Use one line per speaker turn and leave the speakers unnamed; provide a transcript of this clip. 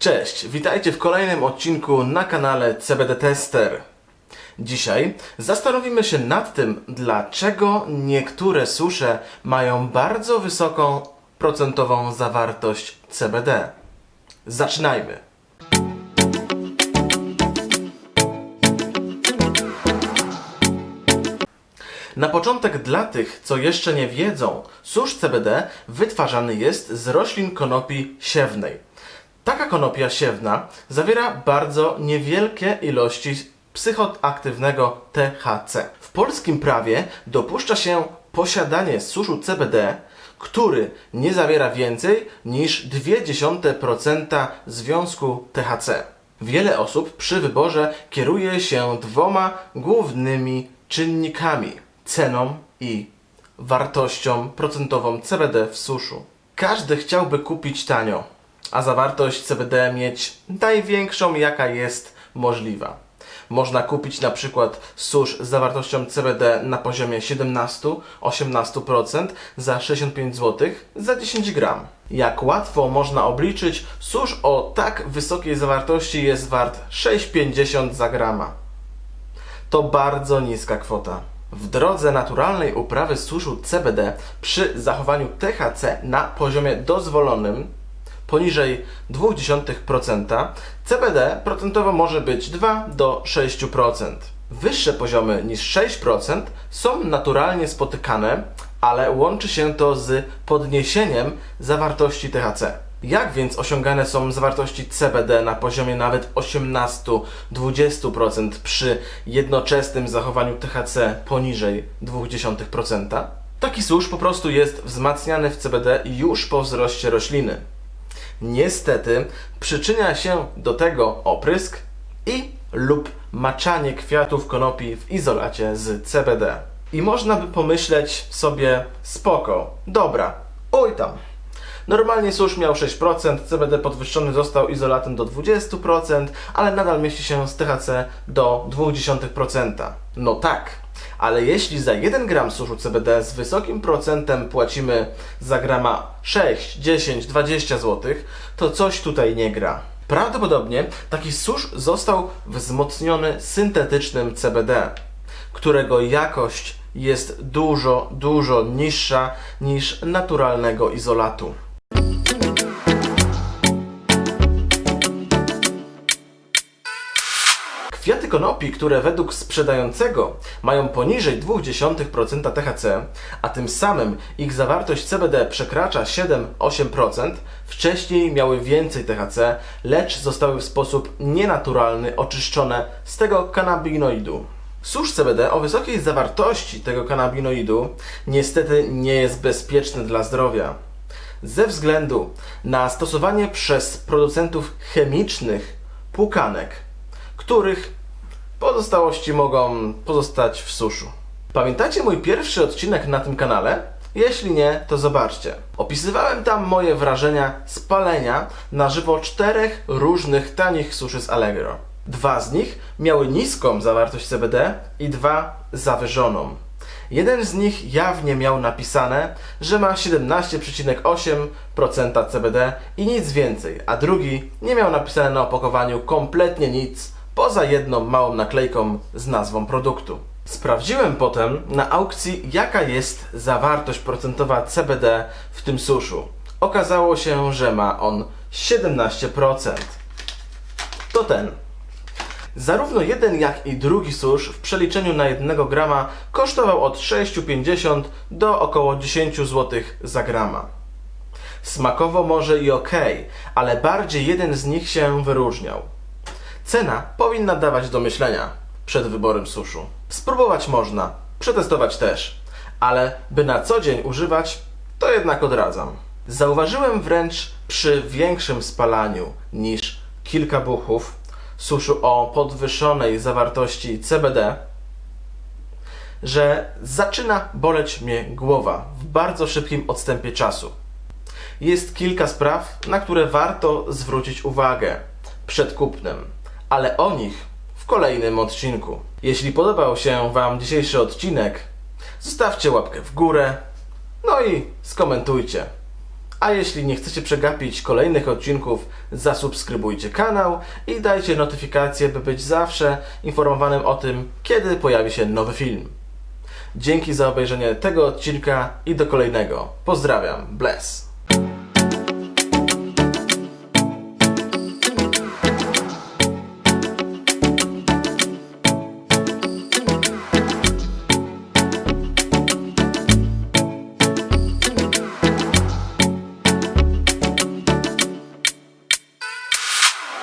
Cześć, witajcie w kolejnym odcinku na kanale CBD Tester. Dzisiaj zastanowimy się nad tym, dlaczego niektóre susze mają bardzo wysoką procentową zawartość CBD. Zaczynajmy. Na początek dla tych, co jeszcze nie wiedzą, susz CBD wytwarzany jest z roślin konopi siewnej. Taka konopia siewna zawiera bardzo niewielkie ilości psychoaktywnego THC. W polskim prawie dopuszcza się posiadanie suszu CBD, który nie zawiera więcej niż 0,2% związku THC. Wiele osób przy wyborze kieruje się dwoma głównymi czynnikami: ceną i wartością procentową CBD w suszu. Każdy chciałby kupić tanio, a zawartość CBD mieć największą, jaka jest możliwa. Można kupić na przykład susz z zawartością CBD na poziomie 17-18% za 65 zł za 10 gram. Jak łatwo można obliczyć, susz o tak wysokiej zawartości jest wart 6,50 za grama. To bardzo niska kwota. W drodze naturalnej uprawy suszu CBD przy zachowaniu THC na poziomie dozwolonym poniżej 0,2% CBD procentowo może być 2 do 6%. Wyższe poziomy niż 6% są naturalnie spotykane, ale łączy się to z podniesieniem zawartości THC. Jak więc osiągane są zawartości CBD na poziomie nawet 18-20% przy jednoczesnym zachowaniu THC poniżej 0,2%? Taki susz po prostu jest wzmacniany w CBD już po wzroście rośliny. Niestety przyczynia się do tego oprysk i lub maczanie kwiatów konopi w izolacie z CBD. I można by pomyśleć sobie spoko, dobra, oj tam. Normalnie susz miał 6%, CBD podwyższony został izolatem do 20%, ale nadal mieści się z THC do 0,2%. No tak, ale jeśli za 1 gram suszu CBD z wysokim procentem płacimy za grama 6, 10, 20 zł, to coś tutaj nie gra. Prawdopodobnie taki susz został wzmocniony syntetycznym CBD, którego jakość jest dużo, dużo niższa niż naturalnego izolatu. Kwiaty konopi, które według sprzedającego mają poniżej 0,2% THC, a tym samym ich zawartość CBD przekracza 7-8%, wcześniej miały więcej THC, lecz zostały w sposób nienaturalny oczyszczone z tego kanabinoidu. Susz CBD o wysokiej zawartości tego kanabinoidu niestety nie jest bezpieczny dla zdrowia. Ze względu na stosowanie przez producentów chemicznych płukanek, których pozostałości mogą pozostać w suszu. Pamiętacie mój pierwszy odcinek na tym kanale? Jeśli nie, to zobaczcie. Opisywałem tam moje wrażenia z palenia na żywo czterech różnych tanich suszy z Allegro. Dwa z nich miały niską zawartość CBD i dwa zawyżoną. Jeden z nich jawnie miał napisane, że ma 17,8% CBD i nic więcej, a drugi nie miał napisane na opakowaniu kompletnie nic, poza jedną małą naklejką z nazwą produktu. Sprawdziłem potem na aukcji, jaka jest zawartość procentowa CBD w tym suszu. Okazało się, że ma on 17%. To ten. Zarówno jeden, jak i drugi susz w przeliczeniu na 1 grama kosztował od 6,50 do około 10 zł za grama. Smakowo może i ok, ale bardziej jeden z nich się wyróżniał. Cena powinna dawać do myślenia przed wyborem suszu. Spróbować można, przetestować też, ale by na co dzień używać, to jednak odradzam. Zauważyłem wręcz przy większym spalaniu niż kilka buchów suszu o podwyższonej zawartości CBD, że zaczyna boleć mnie głowa w bardzo szybkim odstępie czasu. Jest kilka spraw, na które warto zwrócić uwagę przed kupnem, ale o nich w kolejnym odcinku. Jeśli podobał się Wam dzisiejszy odcinek, zostawcie łapkę w górę, no i skomentujcie. A jeśli nie chcecie przegapić kolejnych odcinków, zasubskrybujcie kanał i dajcie notyfikację, by być zawsze informowanym o tym, kiedy pojawi się nowy film. Dzięki za obejrzenie tego odcinka i do kolejnego. Pozdrawiam, bless.